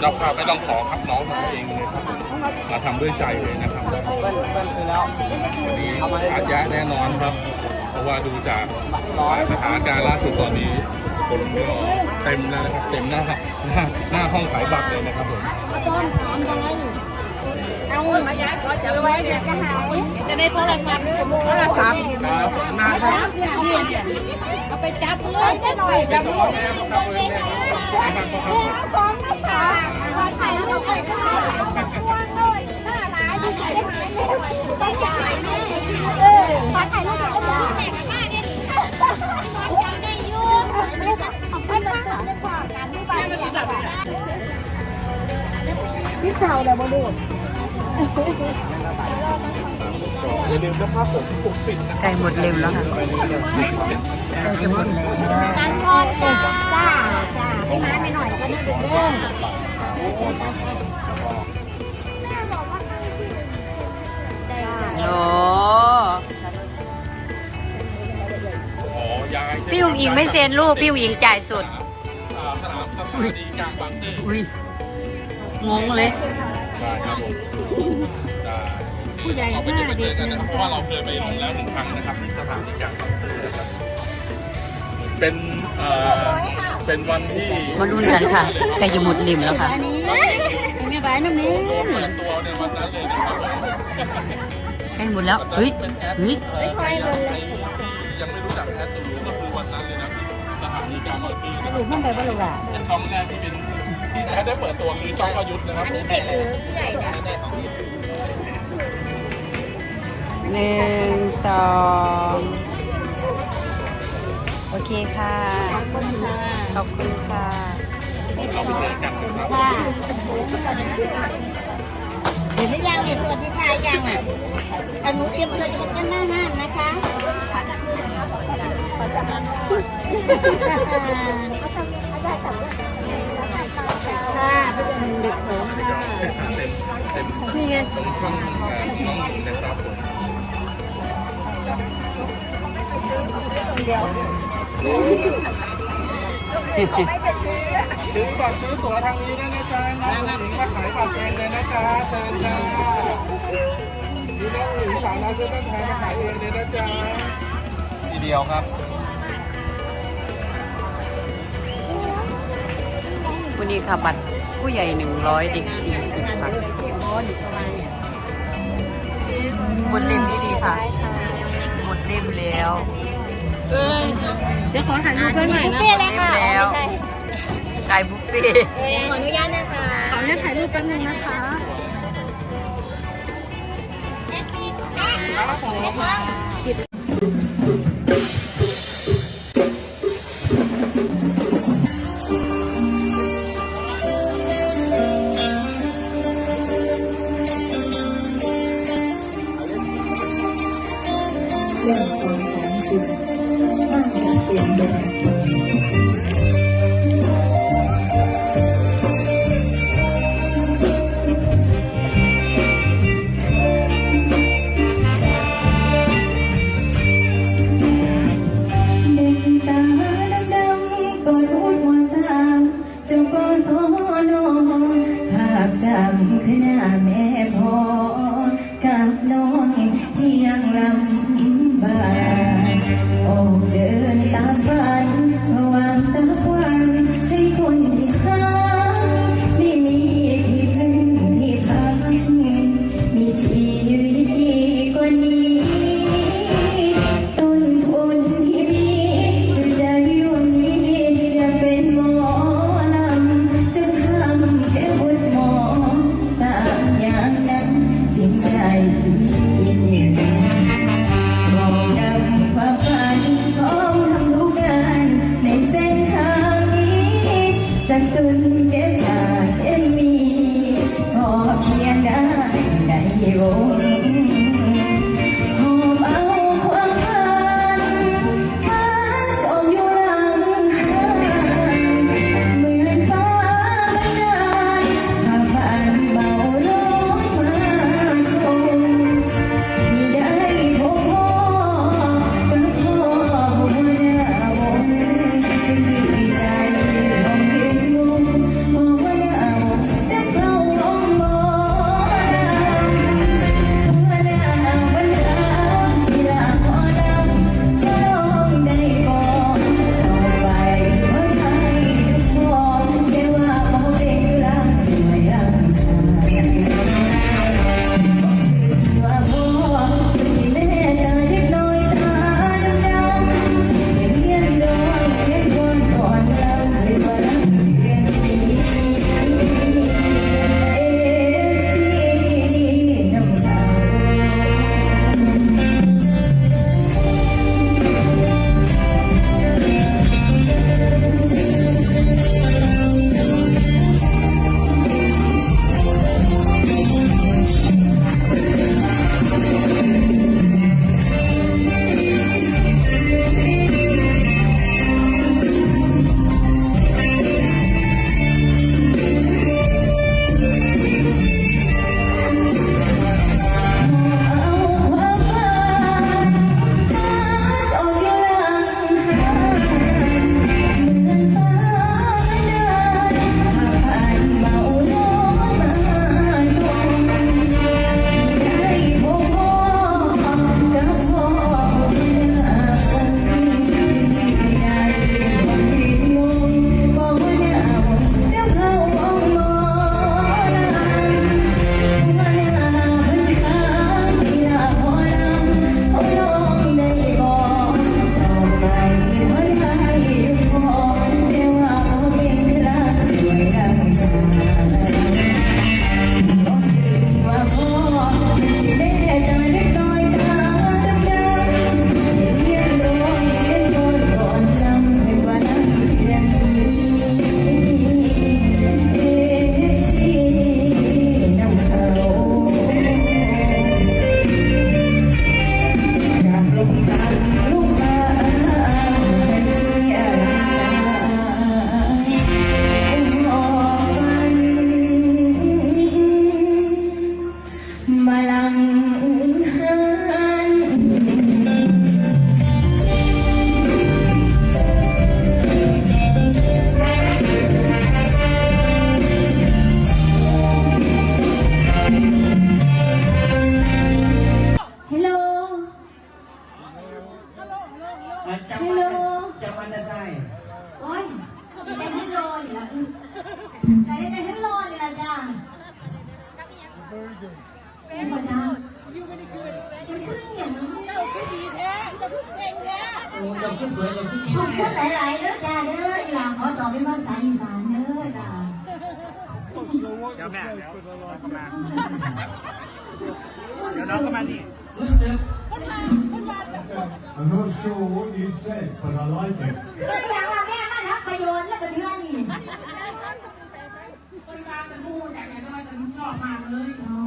เจ้าภาพไม่ต้องขอครับน้องทำเองเลยครับมาทำด้วยใจเลยนะครับวันนี้อาจยะแน่นอนครับ เพราะว่าดูจากสถานการณ์ล่าสุดตอนนี้คนก็เต็มแล้วนะครับเต็มหน้าหน้าห้องขายบัตรเลยนะครับผมอามาย้ายขอ จับไว้เดี๋ยวจะหายจะได้โทรศัพท์โทรศัพท์ครับน้าห้องเอาไปจับเลยจะหน่อยจับเลยของนะค่ะขอถ่ายรูปไปค่ะว่างเลยหน้าร้ายที่ไหนหายไม่ไหวไปจ่ายแม่เออขอถ่ายรูปไปค่แม่กับแม่เนี่ยขอจับได้ยุ่งของท่านมาค่ะการที่บ้านพี่สาวเดี๋ยวมาดู อย่าลืมนะครับผมปลุกปิดนะใกล้หมดเร็วแล้วค่ะใกล้จะหมดแล้วการทอดจ้าจ้าจ้าไม่นานไม่หน่อยก็นี่เด้อโอ้อ๋อยายใช่ไหมพี่อุ๋งอิงไม่เซ็นลูกพี่อุ๋งอิงจ่ายสุดอ่าสนามสถานีกลางบางซื่ออุ้ย งงเลย ได้ครับผมได้ผู้ใหญ่เราไปเจอไปเจอกันนะครับเพราะว่าเราเคยไปลงแล้วหนึ่งครั้งนะครับที่สถานีกลางบางซื่อนะครับเป็นเอ่อเป็นวันที่มาลุ้นกันค่ะใกล้จะหมดริมแล้วค่ะ อันนี้ไม่บายน้ำนี้โดนเปิดตัวในวันนั้นเลยนะครับใกล้หมดแล้ว เฮ้ย เฮ้ยใครใครยังไม่รู้จักแอดตูรูก็คือวันนั้นเลยนะที่สถานีกลางบางซื่อนะคหรัลุบดมันไปบ้างหรือเปล่าเป็นช่องแรกที่เป็น ที่แอดได้เปิดตัวคือจ้องประยุทธ์นะครับอันนี้เด็กหรือผู้ใหญ่เนี่ยหนึ่งสองโอเคค่ะ ขอบคุณค่ะ ขอบคุณค่ะเราไปเจอกันนะครับค่ะเห็นหรือยังเนี่ยสวัสดีค่ะยังอะอนุเตรียมตัวจะกันหน้าห้านนะคะค่ะเป็นเด็กขอ งค่ะเต็มเต็มนี่ไงตรงช่องน้องหญิงนะครับผมซื้อบัตรซื้อตั๋วทางนี้ได้นะจ๊ะน้องหญิงมาขายบัตรเองเลยนะจ๊ะเชิญจ้ามีน้องหญิงสาวน้อยเสื้อต้นแทนมาขายเองเลยนะจ๊ะทีเดียวครับ วันนี้ค่ะบัตรผู้ใหญ่หนึ่งร้อยเด็กสี่สิบค่ะหมดเล่มนี่ลีค่ะหมดเล่มแล้ว เออเดี๋ยวขอถ่ายรูปด้วยหน่อยนะบุฟเฟ่เลยค่ะแล้วขายบุฟเฟ่ต์ขออนุญาตนะคะขออนุญาตถ่ายรูปแป๊บนึงนะคะเรื่ องของสาร malam โอ้ยขึ้นสวยเลยพี่ขอบคุณหลายๆเด้อจ้าเด้ออีหลาขอตอบเป็นภาษาอีสานเด้อจ้าเดี๋ยวแม่เดี๋ยวก็มาเดี๋ยวน้องก็มานี่รู้สึก I'm not sure what you said, but I like it. คืออย่างว่าแม่มารับประโยชน์แล้วเป็นเรื่องนี่ คนมาจะพูดแต่แม่ก็จะชอบมากเลย อ๋อ